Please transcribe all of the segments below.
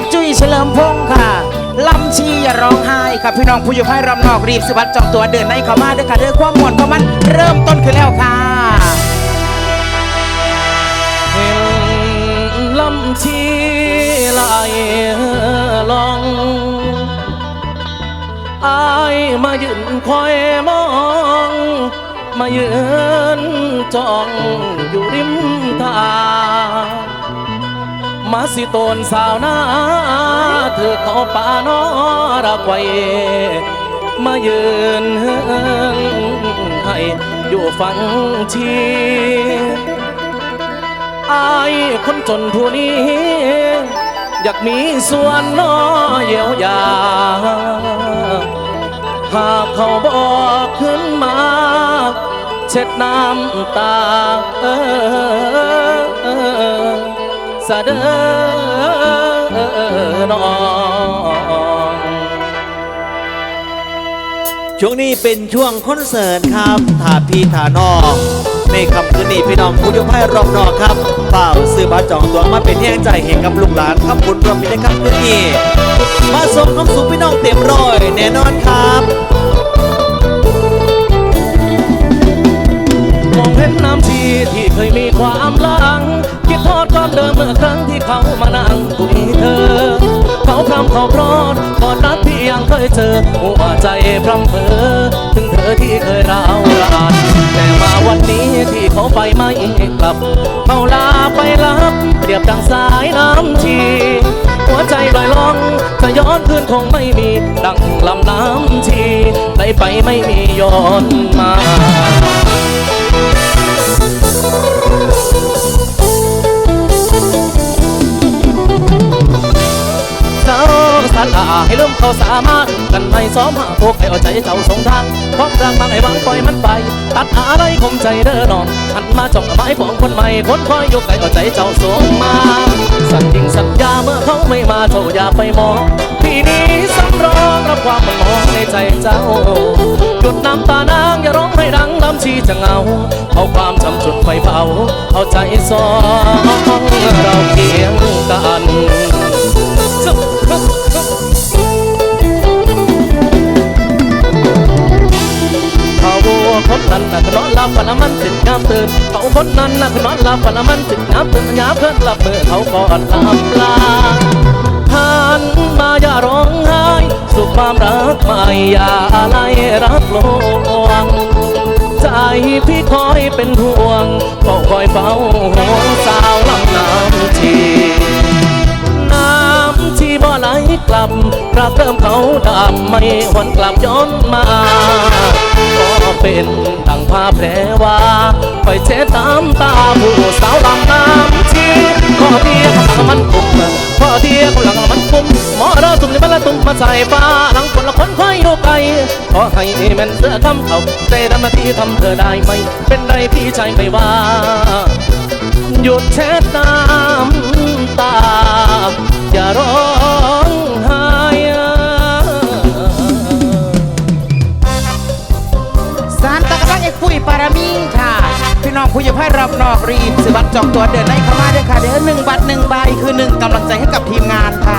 กจุ้ยเฉลิมพงศ์ค่ะลำชีอย่าร้องไห้ค่ะพี่น้องผู้อยู่ภายรอบนอกรีบสบัดจองตัวเดินในเข้ามาเด้อค่ะเด้อความมวนเพราะมันเริ่มต้นขึ้นแล้วค่ะเห็นลำชีไหลลองอายมายืนคอยมอง มายืนจ้องอยู่ริมทาง มาสิตนสาวนาเธอเขาป่านอรักไว้มายืนให้อยู่ฟังชีอายคนจนผู้นี้ อยากมีส่วนน้อเยียวยา หากเขาบอกขึ้นมา เช็ดน้ำตาเออ สะเดอนองช่วงนี้เป็นช่วงคอนเสิร์ตครับถาพี่ถานองในคำคืนนี้พี่น้องผู้ยกให้รอบนอกครับเปล่าซื้อบัตรจองตัวมาเป็นแห้งใจเห็นกับลูกหลานครับคุณรวมมีในคำคืนนี้มาส่งความสุขพี่น้องเต็มร้อยแน่นอนครับมองเห็นน ที่เคยมีความหลัง คิดทอดความเดิมเมื่อครั้งที่เขามานั่งคุยเธอ เขาพรำเขาพรอดกอดรักที่ยังเคยเจอหัวใจพรำเพอถึงเธอที่เคยร้าวรานแต่มาวันนี้ที่เขาไปไม่กลับ เขาลาไปรับเปรียบดังสายน้ำชีหัวใจลอยล่องจะย้อนคืนคงไม่มีดังลำน้ำชีไหลไปไม่มีย้อนมา Thank you. าสันอาให้เริ่มเขาสามารถกันไม่ซ้อมหาพวกให้เอาใจเจ้าสงทางพราะรักบางไอ้บางปล่อยมันไป ตัดอะไรคมใจเด้อนอนหันมาจ้องไม้ปองคนใหม่คนคอยยกไก่เอาใจเจ้าสงมาสัญญิงสัญญาเมื่อเขาไม่มาเจ้าอย่าไปมองปีนี้สำรองรับความมันมองในใจเจ้าหยุดน้ำตานางอย่าร้องให้ดังลำชีจะเหงาเอาความจำจุดไฟเผาเอาใจสองเราเคียงกัน หลับฝันละมันสิงามตื่นเขาคนนั้นน่ะก็นอนหลับฝันละมันสิงามตื่นยามเพื่อนหลับมือเขาก่อนลำลาหันมาอย่าร้องไห้สุขความรักไม่อย่าอะไรรักลวงใจพี่คอยเป็นห่วงก็คอยเฝ้าห่วงสาวลำน้ำที กลับกลับเริ่มเขาดำไม่หวนกลับย้อนมาก็เป็นดังภาพแผลว่าคอยเช็ดตามตาผู้สาวลำน้ำชีขอเทียกำลังมันกุมขอเทียกำลังมันกุมหมอเราตุ่มในบ้านละตุ่มมาใส่ฟ้าหลังคนละคนคอยอยู่ไกลขอให้แม่นเสื้อคำเขาแต่ทำหน้าที่ทำเธอได้ไหม เป็นไรพี่ชายไม่ว่าหยุดเช็ดน้ำตา อย่าร้อง พ่ายรอบนอกรีบสบัตรจองตัวเดินในเข้ามาด้วยค่ะเดี๋ยวหนึ่งบัตรหนึ่งใบคือหนึ่งกำลังใจให้กับทีมงานค่ะ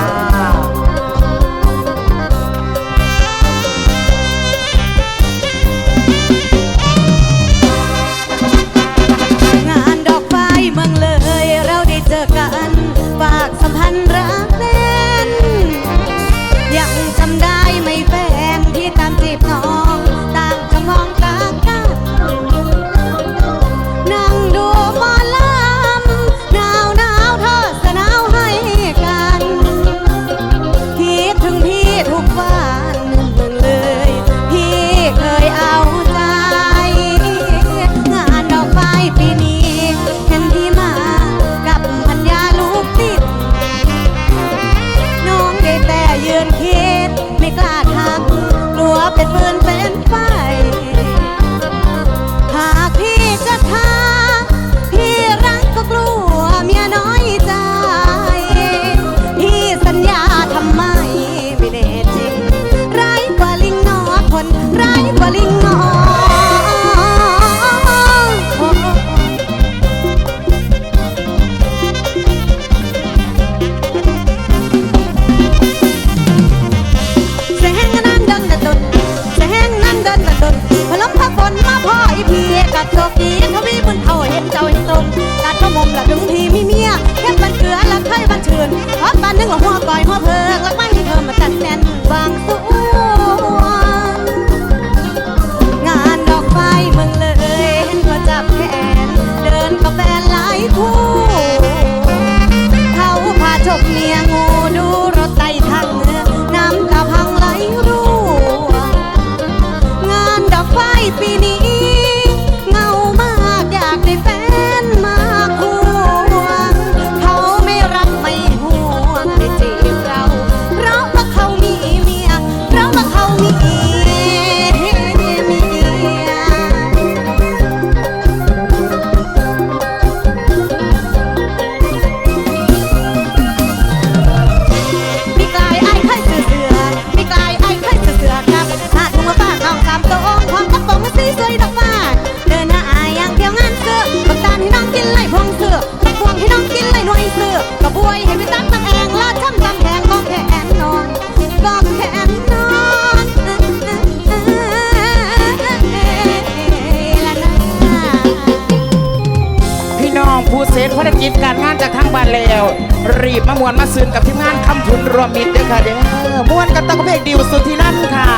สุดที่นั่นค่ะ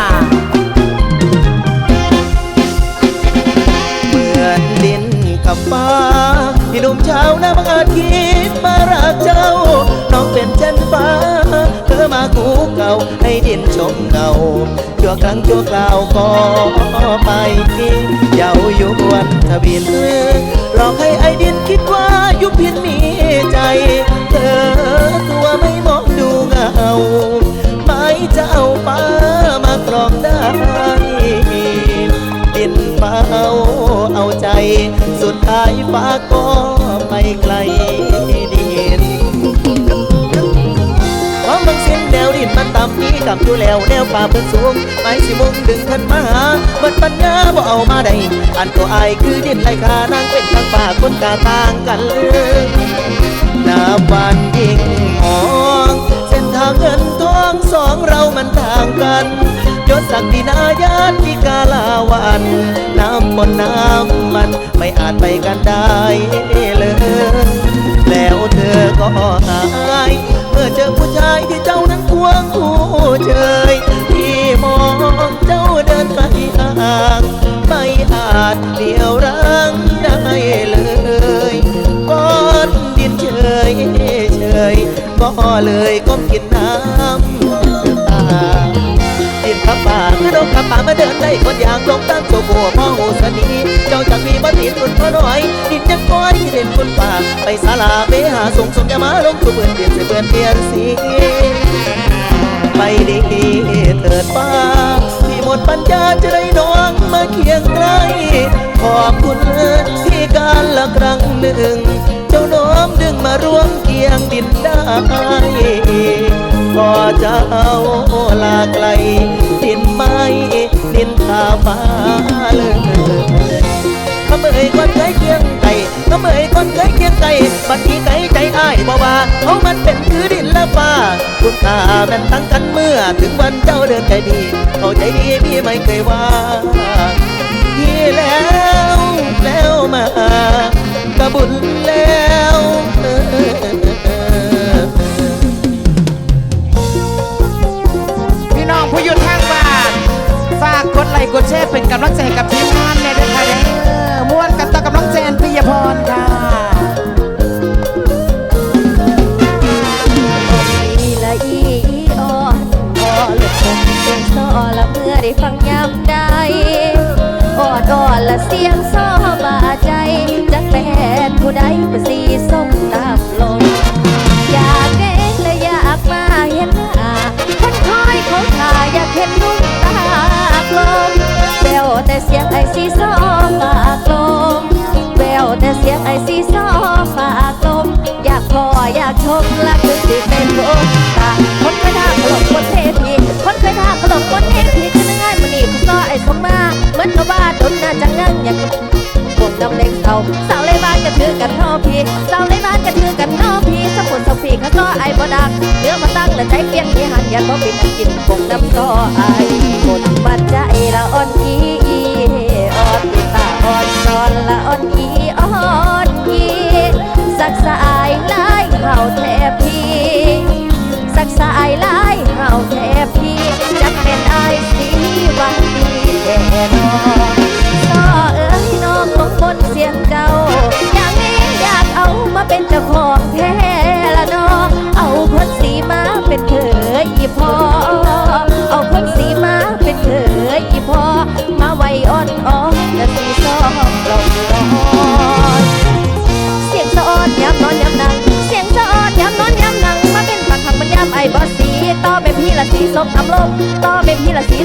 เหมือนดินกับฟ้าพี่หนุ่มชานาบางอาจคิดมารักเจ้า น้องเป็นเช่นฟ้า เธอมาคู่เก่าให้ดินชมเก่าชั่วครั้งชั่วคราวก็ไปเยาวยวนทวินหลอกให้ไอ้ดินคิดว่ายุพินมีใจ เธอตัว ฟ้าก็ไปไกลดินความบางเส้นแนวดินมันต่ำมีกับอยู่แล้วแนวป่าเพิ่นสูงไม้สิมุงดึงขึ้นมาหาเบิดปัญญาบ่เอามาได้อันตัวอายคือดินไรคานางเป็นทางป่าคนกาต่างกันเลยน้าบานยิ่งหอ เส้นทางเงินทองสองเรามันต่างกันยศศักดินาญาติกาลาวันน้ำมนน้ำมันไม่อาจไปกันได้เลย แล้วเธอก็หายเมื่อเจอผู้ชายที่เจ้านั้นควงคู่เชยที่มองเจ้าเดินไกลห่างไม่อาจเดียวรัง เลยก้มกินน้ำตาดินขับป่าคือดงขับป่ามาเดินได้คนอย่างลงตามโซโบพ่อโหสนีเจ้าจากมีบัติดอุ่นพอน้อยดินยังก้อยเด่นคนป่า ไปศาลาไปหาส่งสมยามาลงคือเปื่อนเปลี่ยนเสือเปื่อนเปลี่ยนสีไปดีเถิดป้าที่หมดปัญญาจะได้น้องมาเคียงใกล้ขอบคุณที่การละครั้งหนึ่ง เจ้าน้อมดึงมาร่ว มเคียงดินได้ก็จะเอาลาไกลดินไม้ดินทาฟ้าเลยเขาเมยคนเคยเคียงไก่เขาเมยคนเคยเคียงไก่บัดนี้ไก่ใจอ้ายบอกว่าเขามันเป็นคือดินและฟ้าคุณค่าแม่นตั้งกันเมื่อ ถึงวันเจ้าเดินไกลพี่เข้าใจดีพี่ไม่เคยว่าพี่แล้วแล้วมา กระบุญแล้ว กดไลค์กดแชร์เป็นกำลังใจกับทีมงานเลยนะคะเด้อม่ จังั่งอย่างปวดกำเล็กเสาสาวเลยบ้านกระถือกันนอพี่สาวเลยบ้านกระถือกันนอพี่สมุนสักพี่ข้าก็ไอ้บ่ดักเนื้อมาตั้งและใจเปียงที่หันยันบ่เป็นอันกินปงน้ำต่อไอ้บนบัดใจ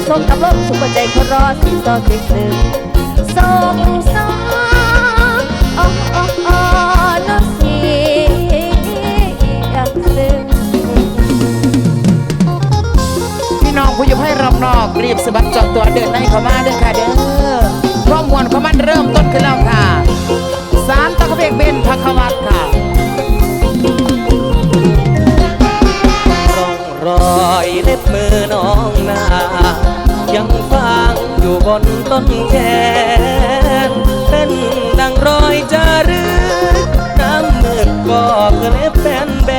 สีส้มอำลมสุขใจคนรอสีซอเสียงซึ้งส่งสองอ๋ออ๋ออ๋อน้องสียากซึ้งพี่น้องผู้อยู่ให้รอบนอกรีบสบัดจองตัวเดินในเข้ามาเด้อค่ะเด้อพร้อมมวนของมันเริ่มต้นขึ้นแล้วค่ะสารตะกเบกเบนพักวัดค่ะร่องรอยเล็บมือน้องนาง อยู่บนต้นแขนเป็นดังรอยจารึกน้ำมืดก็เล็บแฟนแบ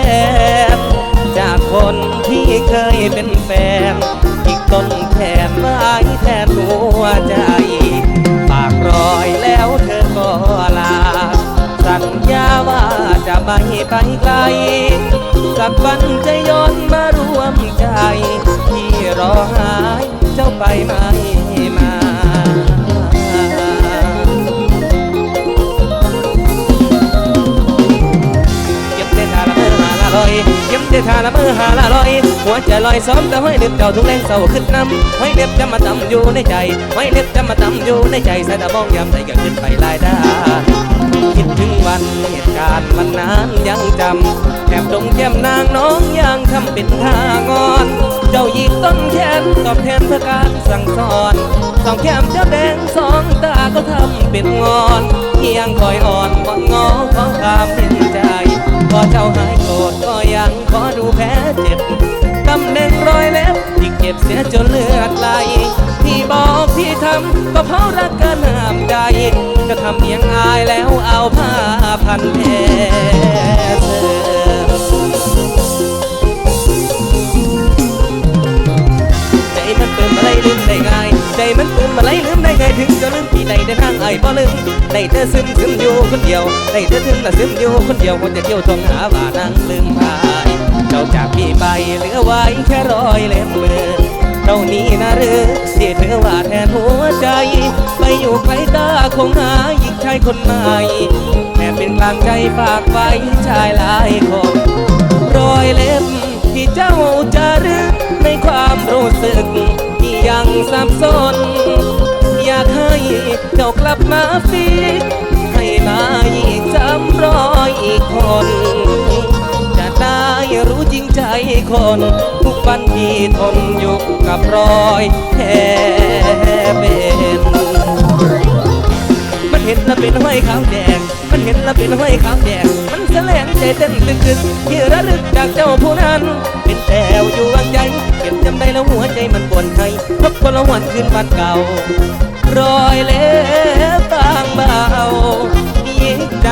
บจากคนที่เคยเป็นแฟนอีกต้นแขนไายแทนหัวใจปากรอยแล้วเธอก็ลา สัญญาว่าจะไม่ไปไกล สักวันจะย้อนมารวมใจ ที่รอหายเจ้าไปไหม ละเมอหาละลอย หัวใจลอยซ้อมแต่ห้อยเด็บเจ้าทุกแรงเศร้าขึ้นน้ำห้อยเด็บจะมาตำอยู่ในใจห้อยเด็บจะมาตำอยู่ในใจสายตามองยามใจก็ขึ้นไปลายดาคิดถึงวันเหตุการณ์มันนานยังจำแถบดงแก้มนางน้องยังทำเป็นท่างอน เจ้าหยิกต้นแขนตอบแทนเพื่อการสั่งสอนสองแก้มเจ้าแดงสองตาก็ทำเป็นงอนเพียงคอยอ่อนวอนงอขอความเห็นใจ พอเจ้าหายโกรธก็ยังขอดูแผลเจ็บตำแหน่งรอยแล้วที่เก็บเสียจนเลือดไหลที่บอกที่ทำก็เพราะรักกันห้ามใจจะทำเพียงอายแล้วเอาผ้าพันแผลเธอใจมันเปิดมาไล่ลืมได้ง่ายใจมันเปิดมาไล่ลืมได้ง่ายถึงจะลืมปีใด ได้ทางไอ้บ่ลืมได้เธอซึมซึมอยู่คนเดียว ได้เธอซึมแต่ซึมอยู่คนเดียวคนจะเที่ยวทองหาว่านั่งลืมพายเจ้าจากพี่ไปเหลือไว้แค่รอยเล็บมือเท่านี้นะหรือที่เธอว่าแทนหัวใจ ไปอยู่ไกลตาคงหาหญิงชายคนใหม่แค่เป็นกลางใจฝากไว้ชายหลายคนรอยเล็บที่เจ้าจะรึกในความรู้สึกที่ยังสับสน อยากให้เจ้ากลับมาฟีให้มาอีกจำรอยอีกคน จะได้รู้จริงใจคน ทุกวันที่ทนอยู่กับรอยแผลเป็นมันเห็นล้วเป็นห้อยขาวแดง มันเห็นล้วเป็นห้อยขาวแดง มันแสลงใจเต้นตึกตึกที่ระลึกจากเจ้าผู้นั้น เป็นแถวอยู่วางใจเก็บจำได้แล้วหัวใจมันปวดให้พบคนละวันคืนวันเก่า รอยเล็บบางเบายิงใจ